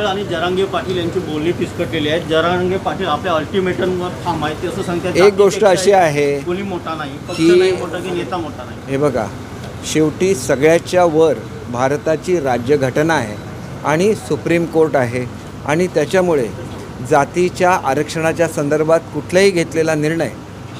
आणि जरांगे पाटील यांची बोलणी फिसकटलेली आहे. जरांगे पाटील आपल्या अल्टिमेटमवर असं सांगतात एक गोष्ट अशी आहे कोणी मोठा नाही पक्ष की- नाही मोठा की नेता मोठा नाही. हे बघा शेवटी सगळ्याच्या वर भारताची राज्यघटना आहे आणि सुप्रीम कोर्ट आहे आणि त्याच्यामुळे जातीच्या आरक्षणाच्या संदर्भात कुठलाही घेतलेला निर्णय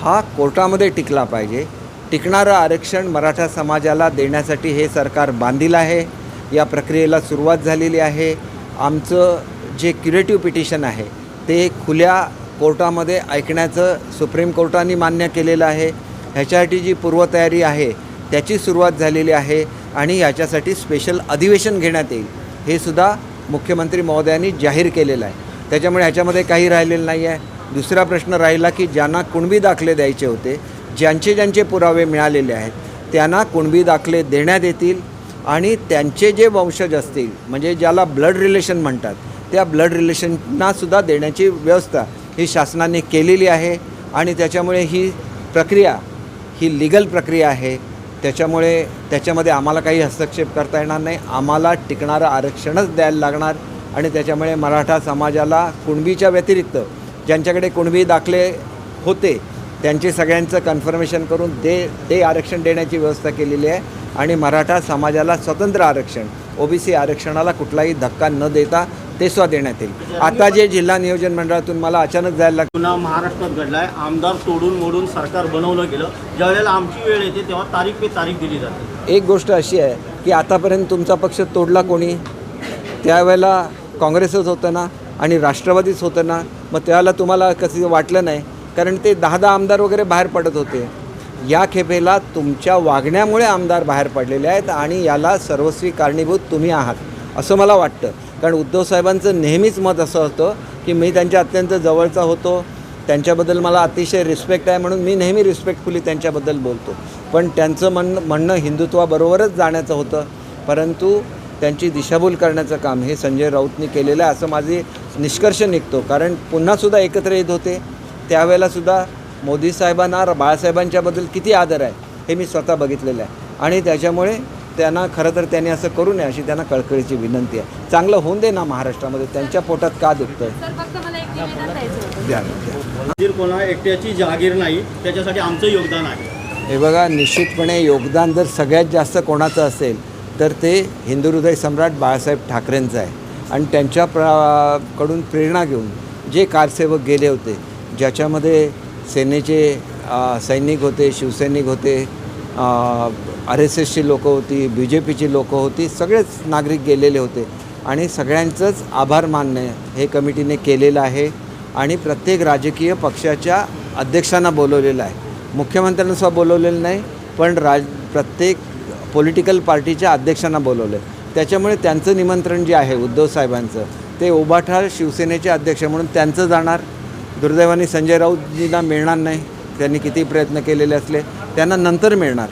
हा कोर्टामध्ये टिकला पाहिजे. टिकणारं आरक्षण मराठा समाजाला देण्यासाठी हे सरकार बांधील आहे. या प्रक्रियेला सुरुवात झालेली आहे. आमचं जे क्युरेटिव्ह पिटिशन आहे ते खुल्या कोर्टामध्ये ऐकण्याचं सुप्रीम कोर्टाने मान्य केलेलं आहे. ह्याच्यासाठी जी पूर्वतयारी आहे त्याची सुरुवात झालेली आहे आणि याच्यासाठी स्पेशल अधिवेशन घेण्यात येईल हे सुद्धा मुख्यमंत्री महोदयांनी जाहीर केलेलं आहे. त्याच्यामुळे ह्याच्यामध्ये काही राहिलेलं नाही आहे. दुसरा प्रश्न राहिला की ज्यांना कुणबी दाखले द्यायचे होते ज्यांचे ज्यांचे पुरावे मिळालेले आहेत त्यांना कुणबी दाखले देण्यात येतील? आणि त्यांचे जे वंशज असतील म्हणजे ज्याला ब्लड रिलेशन म्हणतात त्या ब्लड रिलेशननासुद्धा देण्याची व्यवस्था ही शासनाने केलेली आहे. आणि त्याच्यामुळे ही प्रक्रिया ही लिगल प्रक्रिया आहे. त्याच्यामुळे त्याच्यामध्ये आम्हाला काही हस्तक्षेप करता येणार नाही. आम्हाला टिकणारं आरक्षणच द्यायला लागणार. आणि त्याच्यामुळे मराठा समाजाला कुणबीच्या व्यतिरिक्त ज्यांच्याकडे कुणबी दाखले होते त्यांचे सगळ्यांचं कन्फर्मेशन करून दे ते आरक्षण देण्याची व्यवस्था केलेली आहे. आणि मराठा समाजाला स्वतंत्र आरक्षण ओबीसी आरक्षणाला कुठलाही धक्का न देता ते सुद्धा देण्यात येईल. आता जे जिल्हा नियोजन मंडळातून मला अचानक जायला लागलं. पुन्हा महाराष्ट्रात घडलाय. आमदार तोडून मोडून सरकार बनवलं गेलं. ज्या वेळेला आमची वेळ येते तेव्हा तारीख पे तारीख दिली जाते. एक गोष्ट अशी आहे की आतापर्यंत तुमचा पक्ष तोडला कोणी? त्यावेळेला काँग्रेसच होतं ना? आणि राष्ट्रवादीच होतं ना? मग त्यावेळेला तुम्हाला कसं वाटलं नाही? कारण ते दहा दहा आमदार वगैरे बाहेर पडत होते. या खेपेला तुमच्या वागण्यामुळे आमदार बाहेर पडलेले आहेत आणि याला सर्वस्वी कारणीभूत तुम्ही आहात असं मला वाटतं. कारण उद्धव साहेबांचं नेहमीच मत असं होतं की मी त्यांच्या अत्यंत जवळचा होतो त्यांच्याबद्दल मला अतिशय रिस्पेक्ट आहे म्हणून मी नेहमी रिस्पेक्टफुली त्यांच्याबद्दल बोलतो. पण त्यांचं म्हणणं म्हणणं हिंदुत्वाबरोबरच जाण्याचं होतं परंतु त्यांची दिशाभूल करण्याचं काम हे संजय राऊतनी केलेलं आहे असं माझे निष्कर्ष निघतो. कारण पुन्हासुद्धा एकत्र येत होते त्यावेळेलासुद्धा मोदी साहेबांना बाळासाहेबांच्याबद्दल किती आदर आहे हे मी स्वतः बघितलेलं आहे. आणि त्याच्यामुळे त्यांना खरं तर त्यांनी असं करू नये अशी त्यांना कळकळीची विनंती आहे. चांगलं होऊन दे ना महाराष्ट्रामध्ये त्यांच्या पोटात का दुखतं सर फक्त मला एक निवेदन द्यायचं होतं. द्या द्या. मंदिर कोणा एकट्याची जहागीर नाही त्याच्यासाठी आमचं योगदान आहे. हे बघा निश्चितपणे योगदान जर सगळ्यात जास्त कोणाचं असेल तर ते हिंदू हृदय सम्राट बाळासाहेब ठाकरेंचं आहे. आणि त्यांच्या प्रकडून प्रेरणा घेऊन जे कारसेवक गेले होते ज्याच्यामध्ये सेनेचे सैनिक होते शिवसैनिक होते आर एस एसची लोकं होती बी जे पीची लोकं होती सगळेच नागरिक गेलेले होते. आणि सगळ्यांचंच आभार मान्य हे कमिटीने केलेलं आहे आणि प्रत्येक राजकीय पक्षाच्या अध्यक्षांना बोलवलेलं आहे. मुख्यमंत्र्यांना सुद्धा बोलवलेलं नाही पण राज प्रत्येक पॉलिटिकल पार्टीच्या अध्यक्षांना बोलवलं आहे त्याच्यामुळे त्यांचं निमंत्रण जे आहे उद्धव साहेबांचं ते उबाठार शिवसेनेचे अध्यक्ष म्हणून त्यांचं जाणार दुर्दैवाने संजय राऊतजींना मिळणार नाही. त्यांनी किती प्रयत्न केलेले असले त्यांना नंतर मिळणार.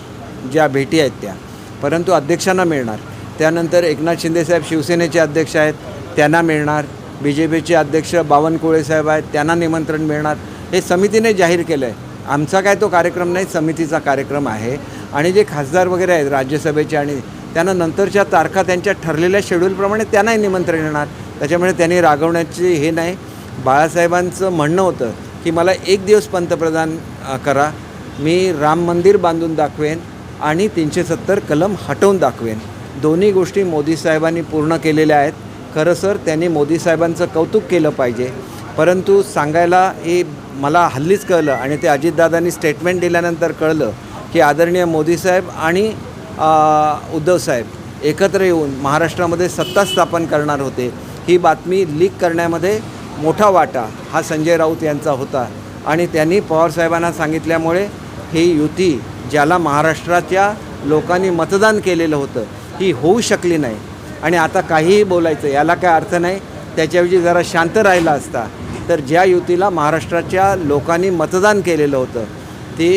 ज्या भेटी आहेत त्या. परंतु अध्यक्षांना मिळणार. त्यानंतर एकनाथ शिंदेसाहेब शिवसेनेचे अध्यक्ष आहेत त्यांना मिळणार. बी जे पीचे अध्यक्ष बावनकुळे साहेब आहेत त्यांना निमंत्रण मिळणार. हे समितीने जाहीर केलं आहे आमचा काय तो कार्यक्रम नाही समितीचा कार्यक्रम आहे. आणि जे खासदार वगैरे आहेत राज्यसभेचे आणि त्यांना नंतरच्या तारखा त्यांच्या ठरलेल्या शेड्यूलप्रमाणे त्यांनाही निमंत्रण येणार. त्याच्यामुळे त्यांनी रागवण्याची हे नाही. बाळासाहेबांचं म्हणणं होतं की मला एक दिवस पंतप्रधान करा. मी राम मंदिर बांधून दाखवेन आणि तीनशे सत्तर कलम हटवून दाखवेन. दोन्ही गोष्टी मोदी साहेबांनी पूर्ण केलेल्या आहेत. खरं सर त्यांनी मोदी साहेबांचं कौतुक केलं पाहिजे. परंतु सांगायला हे मला हल्लीच कळलं आणि ते अजितदादांनी स्टेटमेंट दिल्यानंतर कळलं की आदरणीय मोदी साहेब आणि उद्धवसाहेब उद्धव साहेब एकत्र येऊन महाराष्ट्रामध्ये सत्ता स्थापन करणार होते. ही बातमी लीक करण्यामध्ये मोठा वाटा हा संजय राऊत यांचा होता. आणि त्यांनी पवारसाहेबांना सांगितल्यामुळे ही युती ज्याला महाराष्ट्राच्या लोकांनी मतदान केलेलं होतं ही होऊ शकली नाही. आणि आता काहीही बोलायचं याला काय अर्थ नाही. त्याच्याऐवजी जरा शांत राहिला असता. तर ज्या युतीला महाराष्ट्राच्या लोकांनी मतदान केलेलं होतं ते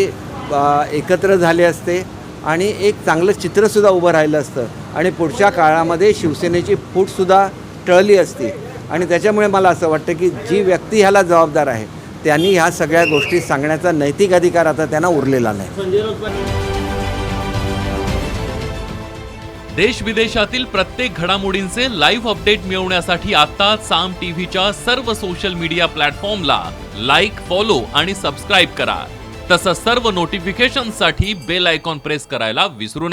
एकत्र झाले असते आणि एक चांगलं चित्रसुद्धा उभं राहिलं असतं. आणि पुढच्या काळामध्ये शिवसेनेची फूटसुद्धा टळली असती. आणि त्याच्यामुळे मला असं वाटतं की जी व्यक्ती ह्याला जबाबदार आहे त्यांनी ह्या सगळ्या गोष्टी सांगण्याचा नैतिक अधिकार आता त्यांना उरलेला नाही. देश विदेशातील प्रत्येक घडामोडींचे लाईव्ह अपडेट मिळवण्यासाठी आता साम टीव्हीच्या सर्व सोशल मीडिया प्लॅटफॉर्मला लाईक फॉलो आणि सबस्क्राईब करा. तसंच सर्व नोटिफिकेशनसाठी बेल आयकॉन प्रेस करायला विसरू नका.